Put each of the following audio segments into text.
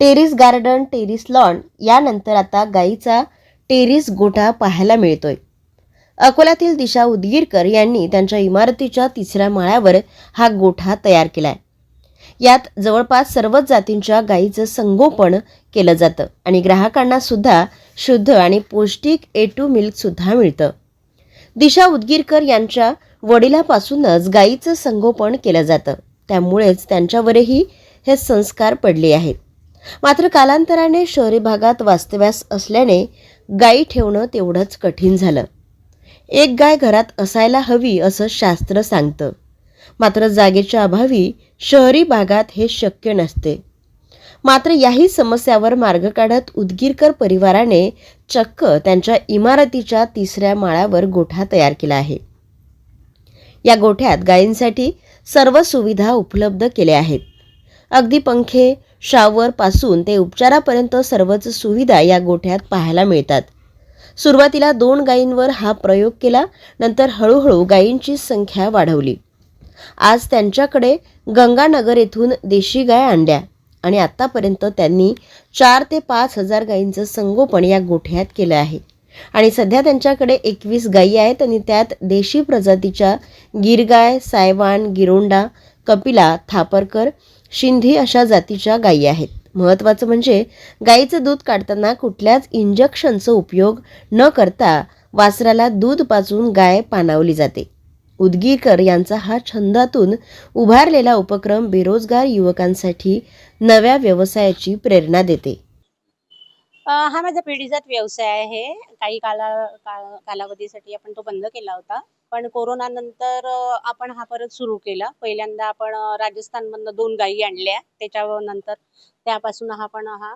Terrace garden terrace lawn यानंतर आता गाईचा टेरिस गोठा पाहायला मिळतोय. अकोल्यातील दिशा उदगीरकर यांनी त्यांच्या इमारतीच्या तिसऱ्या माळ्यावर हा गोठा तयार केलाय. यात जवळपास सर्वच जातींच्या गाईचं संगोपन केलं जातं आणि ग्राहकांना सुद्धा शुद्ध आणि पौष्टिक ए टू मिल्क सुद्धा मिळतं. दिशा उदगीरकर यांच्या वडिलापासूनच गाईचं संगोपन केलं जातं. त्यामुळेच त्यांच्यावरही हे संस्कार पडले आहेत. मात्र कालांतराने शहरी भागात वास्तव्यास असल्याने गायी ठेवणं तेवढंच कठीण झालं. एक गाय घरात असायला हवी असं शास्त्र सांगतं. मात्र जागेच्या अभावी शहरी भागात हे शक्य नसते. मात्र याही समस्यावर मार्ग काढत उदगीरकर परिवाराने चक्क त्यांच्या इमारतीच्या तिसऱ्या माळ्यावर गोठा तयार केला आहे. या गोठ्यात गायींसाठी सर्व सुविधा उपलब्ध केल्या आहेत. अगदी पंखे शावरपासून ते उपचारापर्यंत सर्वच सुविधा या गोठ्यात पाहायला मिळतात. सुरुवातीला दोन गायींवर हा प्रयोग केला नंतर हळूहळू गायींची संख्या वाढवली. आज त्यांच्याकडे गंगानगर येथून देशी गाय आणल्या आणि आत्तापर्यंत त्यांनी चार ते पाच हजार गायींचं संगोपन या गोठ्यात केलं आहे. आणि सध्या त्यांच्याकडे एकवीस गायी आहेत आणि त्यात देशी प्रजातीच्या गिरगाय सायवान गिरोंडा कपिला थापरकर शिंधी अशा जातीच्या गायी आहेत. महत्त्वाचं म्हणजे गाईचं दूध काढताना कुठल्याच इंजेक्शनचा उपयोग न करता वासराला दूध पाजून गाय पाणावली जाते. उदगीकर यांचा हा छंदातून उभारलेला उपक्रम बेरोजगार युवकांसाठी नव्या व्यवसायाची प्रेरणा देते. हा माझा पिढीजात व्यवसाय आहे. काही काला का- कालावधीसाठी आपण तो बंद केला होता. पण कोरोना नंतर आपण हा परत सुरू केला. पहिल्यांदा आपण राजस्थानमधनं दोन गायी आणल्या. त्याच्यानंतर त्यापासून हा पण हा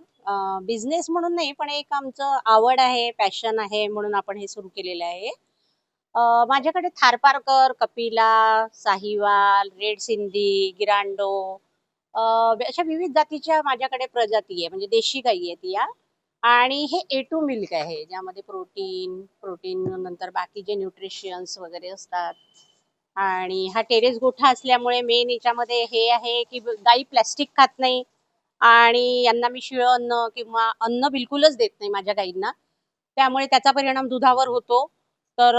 बिझनेस म्हणून नाही पण एक आमचं आवड आहे पॅशन आहे म्हणून आपण हे सुरू केलेलं आहे. माझ्याकडे थारपारकर कपिला साहिवाल रेड सिंधी गिरांडो अशा विविध जातीच्या माझ्याकडे प्रजाती आहे. म्हणजे देशी गायी आहेत या. आणि हे ए टू मिल्क आहे ज्यामध्ये प्रोटीन प्रोटीन नंतर बाकी जे न्यूट्रिशन्स वगैरे असतात. आणि हा टेरेस गोठा असल्यामुळे मेन याच्यामध्ये हे आहे की गाई प्लॅस्टिक खात नाही. आणि यांना मी शिळं अन्न किंवा अन्न बिलकुलच देत नाही माझ्या गाईंना. त्यामुळे त्याचा परिणाम दुधावर होतो. तर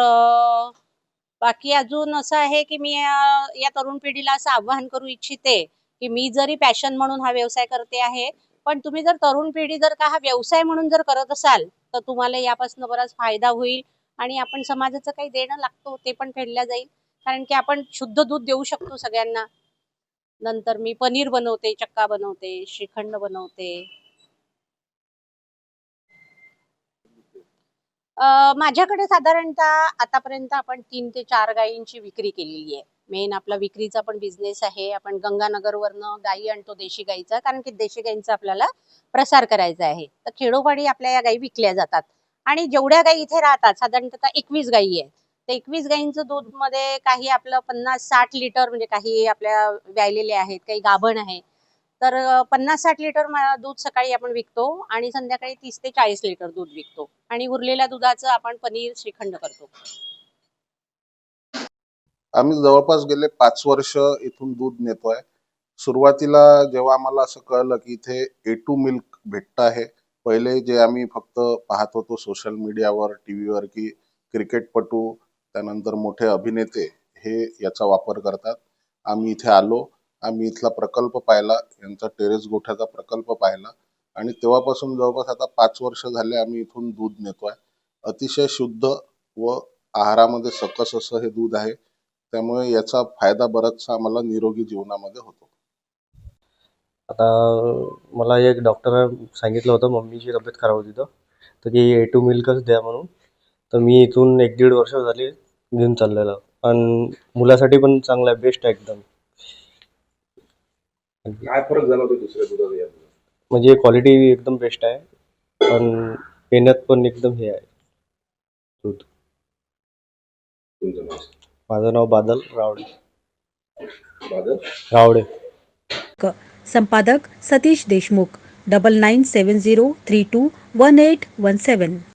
बाकी अजून असं आहे की मी या तरुण पिढीला असं आवाहन करू इच्छिते की मी जरी पॅशन म्हणून हा व्यवसाय करते आहे पण तुम्ही जर तरुण पिढी जर का हा व्यवसाय म्हणून जर करत असाल तर तुम्हाला यापासून बराच फायदा होईल आणि आपण समाजाचं काही देणं लागतो हो, ते पण फेडल्या जाईल. कारण की आपण शुद्ध दूध देऊ शकतो सगळ्यांना. नंतर मी पनीर बनवते चक्का बनवते श्रीखंड बनवते. माझ्याकडे साधारणतः आतापर्यंत आपण तीन ते चार गायींची विक्री केलेली आहे. मेन आपला विक्रीचा पण बिझनेस आहे. आपण गंगानगरवरनं गाई आणतो देशी गाईचा कारण की देशी गाईंचा आपल्याला प्रसार करायचा आहे. तर खेडोपाडी आपल्या या गायी विकल्या जातात. आणि जेवढ्या गायी इथे राहतात साधारणतः एकवीस गायी आहेत. तर एकवीस गाईंचं दूधमध्ये काही आपलं पन्नास साठ लिटर म्हणजे काही आपल्या व्यायलेले आहेत काही गाभण आहे. तर पन्नास साठ लिटर दूध सकाळी आपण विकतो आणि संध्याकाळी तीस ते चाळीस लिटर दूध विकतो. आणि उरलेल्या दुधाचं आपण पनीर श्रीखंड करतो. आम्ही जवळपास गेले पाच वर्ष इथून दूध नेतोय. सुरुवातीला जेव्हा आम्हाला असं कळलं की इथे ए टू मिल्क भेटतं आहे पहिले जे आम्ही फक्त पाहत होतो सोशल मीडियावर टीव्हीवर की क्रिकेटपटू त्यानंतर मोठे अभिनेते हे याचा वापर करतात. आम्ही इथे आलो आम्ही इथला प्रकल्प पाहिला यांचा टेरेस गोठ्याचा प्रकल्प पाहिला आणि तेव्हापासून जवळपास आता पाच वर्ष झाले आम्ही इथून दूध नेतोय. अतिशय शुद्ध व आहारामध्ये सकस असं हे दूध आहे. त्यामुळे याचा फायदा बराचसा आम्हाला निरोगी जीवनामध्ये होतो. आता मला एक डॉक्टर सांगितलं होतं मम्मीची तब्येत खराब होती तर. तर की ए टू मिल्कच द्या म्हणून. तर मी इथून एक दीड वर्ष झाली घेऊन चाललेलो. आणि मुलासाठी पण चांगलं आहे बेस्ट आहे एकदम. काय फरक झाला होता दुसऱ्या दुधात? म्हणजे क्वालिटी एकदम बेस्ट आहे पण पेण्यात पण एकदम हे आहे. दूध. तुमचं नाव? माझं नाव बादल रावडे. बादल? रावडे. संपादक Satish Deshmukh. Double nine seven zero three two one eight one seven.